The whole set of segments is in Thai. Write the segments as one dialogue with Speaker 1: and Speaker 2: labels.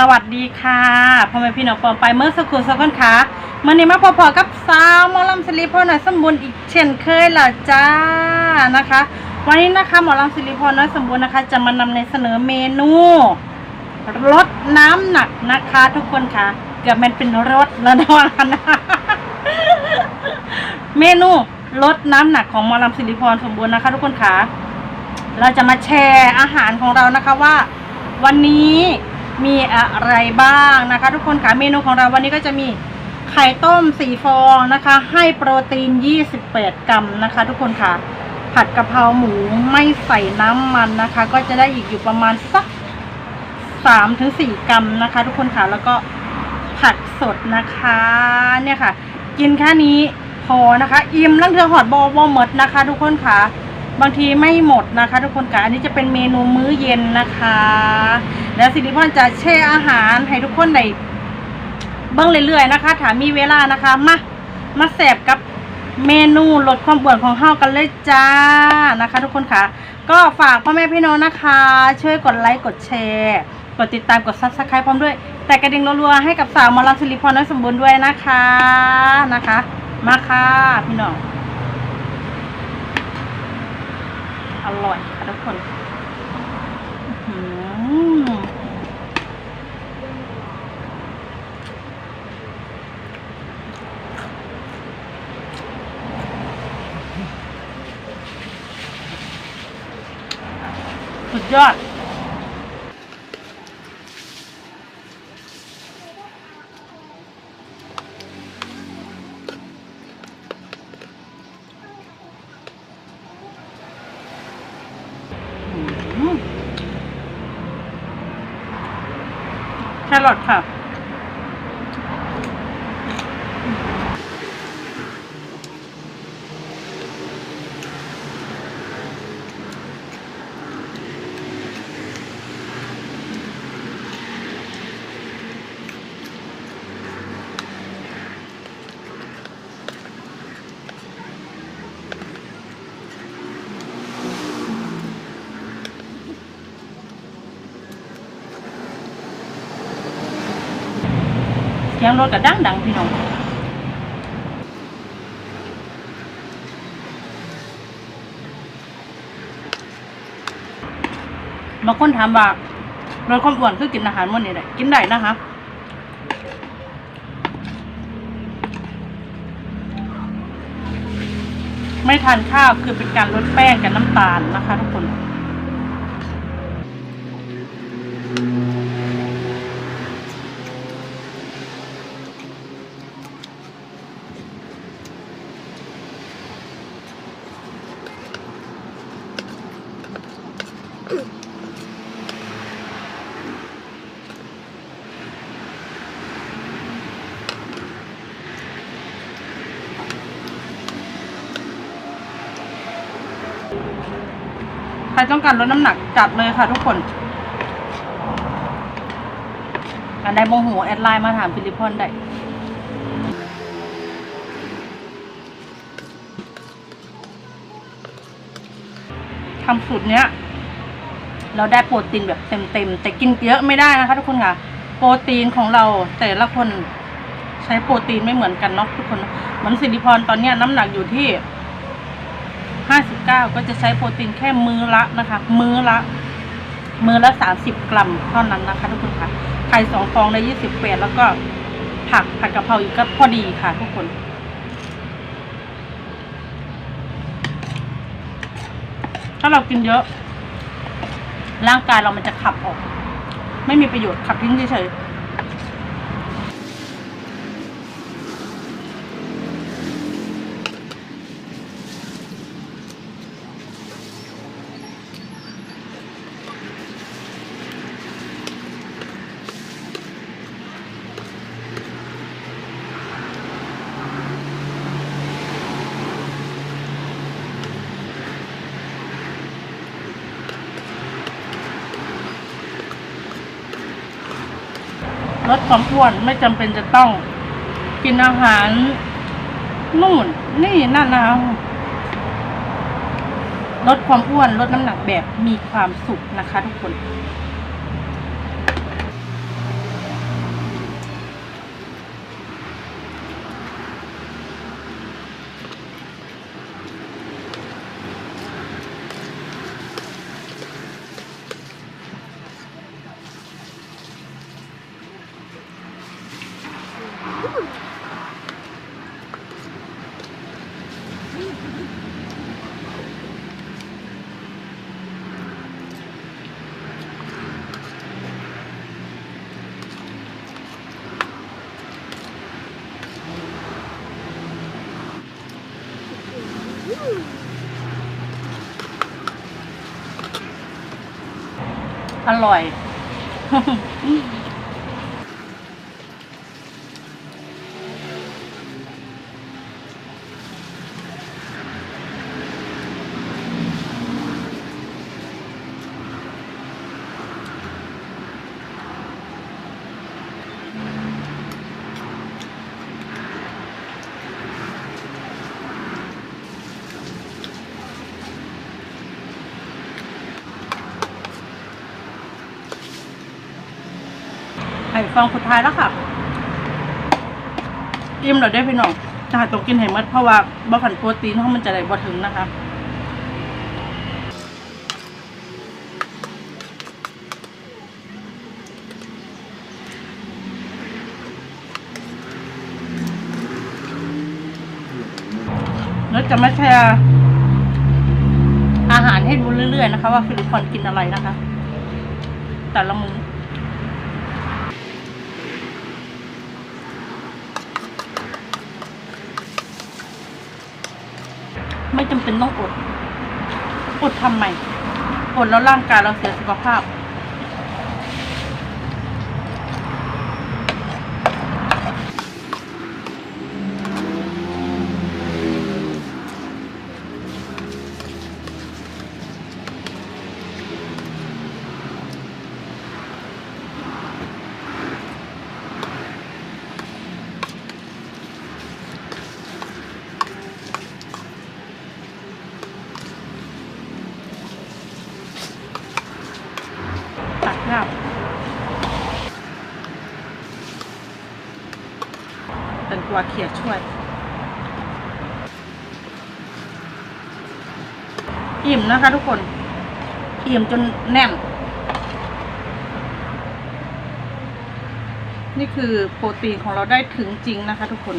Speaker 1: สวัสดีค่ะพ่อแม่พี่น้องปองไปเมื่อสักครู่สักคนค่ะเมื่อนี้มาพอๆกับสาวหมอลำสิริพรน้อยสมบูรณ์อีกเช่นเคยล่ะจ้านะคะ วันนี้นะคะหมอลำสิริพรน้อยสมบูรณ์นะคะ จะมานำในเสนอเมนูลดน้ำหนักนะคะ ทุกคนค่ะ เกือบมันเป็นรถแล้วนะวันนะเมนูลดน้ำหนักของหมอลำสิริพรสมบูรณ์นะคะ ทุกคนค่ะ เราจะมาแชร์อาหารของเรานะคะว่า วันนี้ มีอะไรบ้างนะคะ ทุกคนค่ะเมนูของเราวันนี้ก็จะมีไข่ต้มสี่ฟองนะคะ ให้โปรตีน 28 กรัมนะคะ ทุกคนค่ะ ผัดกะเพราหมูไม่ใส่น้ำมันนะคะ ก็จะได้อีกอยู่ประมาณสัก3ถึง4กรัมนะคะ ทุกคนค่ะแล้วก็ผักสดนะคะเนี่ยค่ะ กินแค่นี้พอนะคะ อิ่มลังเทือหอดบอบอหมดนะคะ ทุกคนค่ะ บางทีไม่หมดนะคะ ทุกคนค่ะอันนี้จะเป็นเมนูมื้อเย็นนะคะ แล้วสิริพรจะแช่อาหารให้ทุกคนได้เบิ้งเรื่อยๆนะคะถามมีเวลานะคะมามาแสบกับเมนูลดความอ้วนของเฮากันเลยจ้านะคะ ทุกคนค่ะ ก็ฝากพ่อแม่พี่น้องนะคะ ช่วยกดไลค์กดแชร์กดติดตามกดซับสไครป์พร้อมด้วย แต่กระดิ่งรัวๆให้กับสาวมอลำสิริพรน้อยสมบูรณ์ด้วยนะคะนะคะ มาค่ะพี่น้อง อร่อยค่ะทุกคนหือสุดยอด รอทค่ะ เสียงรถกระดังดังพี่น้องบางคนถามว่าลดความอ้วนคือกินอาหารมื้อนี้ได้กินได้นะคะไม่ทานข้าวคือเป็นการลดแป้งกับน้ำตาลนะคะทุกคน ใครต้องการลดน้ำหนักจัดเลยค่ะทุกคนอันใดโมโหแอดไลน์มาถามฟิลิปพอนได้ทำสูตรเนี้ย เราได้โปรตีนแบบเต็มๆ แต่กินเยอะไม่ได้นะคะ ทุกคนค่ะ โปรตีนของเราแต่ละคนใช้โปรตีนไม่เหมือนกันเนาะทุกคนเหมือนสิริพรตอนเนี้ยน้ำหนักอยู่ที่ ห้าสิบเก้าก็จะใช้โปรตีนแค่มือละนะคะ มือละมือละสามสิบกรัมเท่านั้นนะคะ ทุกคนค่ะไข่สองฟองได้ยี่สิบแปดแล้วก็ผักผัดกะเพราอีกก็พอดีค่ะ ทุกคนถ้าเรากินเยอะ ร่างกายเรามันจะขับออก ไม่มีประโยชน์ขับทิ้งเฉยๆ ลดความอ้วนไม่จำเป็นจะต้องกินอาหาร นู่น นี่นั่นนะคะลดความอ้วนลดน้ำหนักแบบมีความสุขนะคะทุกคน ร่อย ข่ฟองสุดท้ายแล้วค่ะ อิ่มเราได้พี่น้องถ้าต้องกินให้หมดเพราะว่าบ่ขันโปรตีนเพรามันจะได้บ่ถึงนะคะแล้วจะมาแชร์อาหารให้ดูเรื่อยๆนะคะ ว่าฟิลิปปอนกินอะไรนะคะ แต่ละมื้อ ไม่จำเป็นต้องอด อดทำไมอดแล้วร่างกายเราเสียสุขภาพ ตักน้ำ เป็นตัวเขียช่วย อิ่มนะคะทุกคน อิ่มจนแน่น นี่คือโปรตีนของเราได้ถึงจริงนะคะทุกคน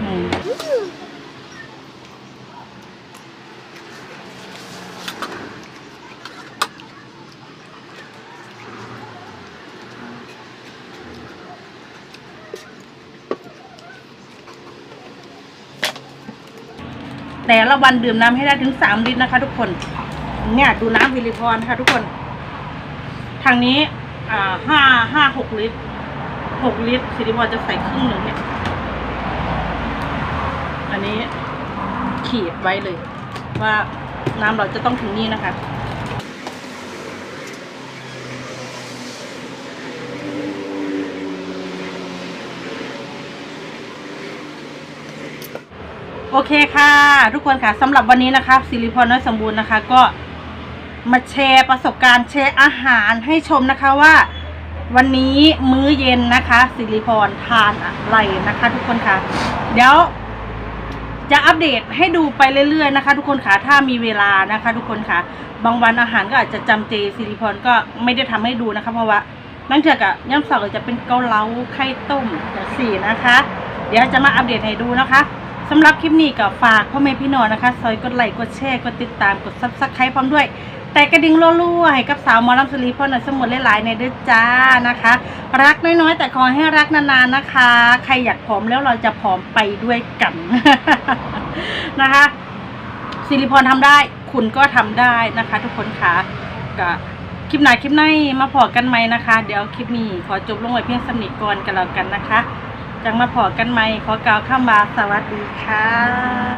Speaker 1: อืม แต่ละวันดื่มน้ำให้ได้ถึงสามลิตรนะคะ ทุกคน เนี่ยดูน้ำวิลิพรค่ะ ทุกคน ทางนี้ อ่าห้าห้าหกลิตรหกลิตรสิริพรจะใส่ครึ่งหนึ่งเนี่ย อันนี้ขีดไว้เลย ว่าน้ำเราจะต้องถึงนี่นะคะ โอเคค่ะ ทุกคนค่ะสำหรับวันนี้นะคะสิริพรน้อยสมบูรณ์นะคะ ก็มาแชร์ประสบการณ์แชร์อาหารให้ชมนะคะว่า วันนี้มื้อเย็นนะคะ สิริพรทานอะไรนะคะ ทุกคนค่ะ เดี๋ยว จะอัปเดตให้ดูไปเรื่อยๆนะคะ ทุกคนค่ะถ้ามีเวลานะคะ ทุกคนค่ะ บางวันอาหารก็อาจจะจำเจสิริพรก็ไม่ได้ทำให้ดูนะคะ เพราะว่านั่นเถอะกับย่ำเสาร์จะเป็นเกาเหลาไข่ต้มแบบสี่นะคะ เดี๋ยวจะมาอัปเดตให้ดูนะคะ สำหรับคลิปนี้ก็ฝากพ่อแม่พี่น้องนะคะ ซอยกดไลค์กดแชร์กดติดตามกดซับสไครป์พร้อมด้วย แต่กระดิ่งรัวๆให้กับสาวมอลำสลีพ่อหน่อยสมุดหลายๆในเด้อจ้านะคะ รักน้อยๆ แต่ขอให้รักนานๆนะคะ ใครอยากผอมแล้วเราจะผอมไปด้วยกันนะคะสิริพรทำได้ คุณก็ทำได้นะคะ ทุกคนค่ะก็คลิปไหนคลิปไหนมาพอกันไหมนะคะ เดี๋ยวคลิปนี้ขอจบลงไว้เพียงสำนิก่อนกันแล้วกันนะคะ จังมาพอกันไหมขอกล่าวข้ามบาสวัสดีค่ะ